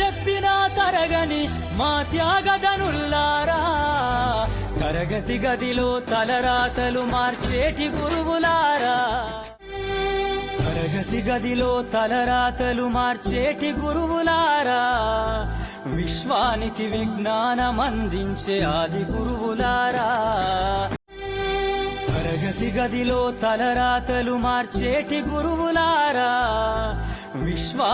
చెప్పినా తరగని మా త్యాగదనుల్లారా తరగతి గదిలో తలరాతలు మార్చేటి గురువులారా. తరగతి గదిలో తలరాతలు మార్చేటి గురువులారా. విశ్వానికి విజ్ఞానం అందించే ఆది గురువులారా. తరగతి గదిలో తలరాతలు మార్చేటి గురువులారా.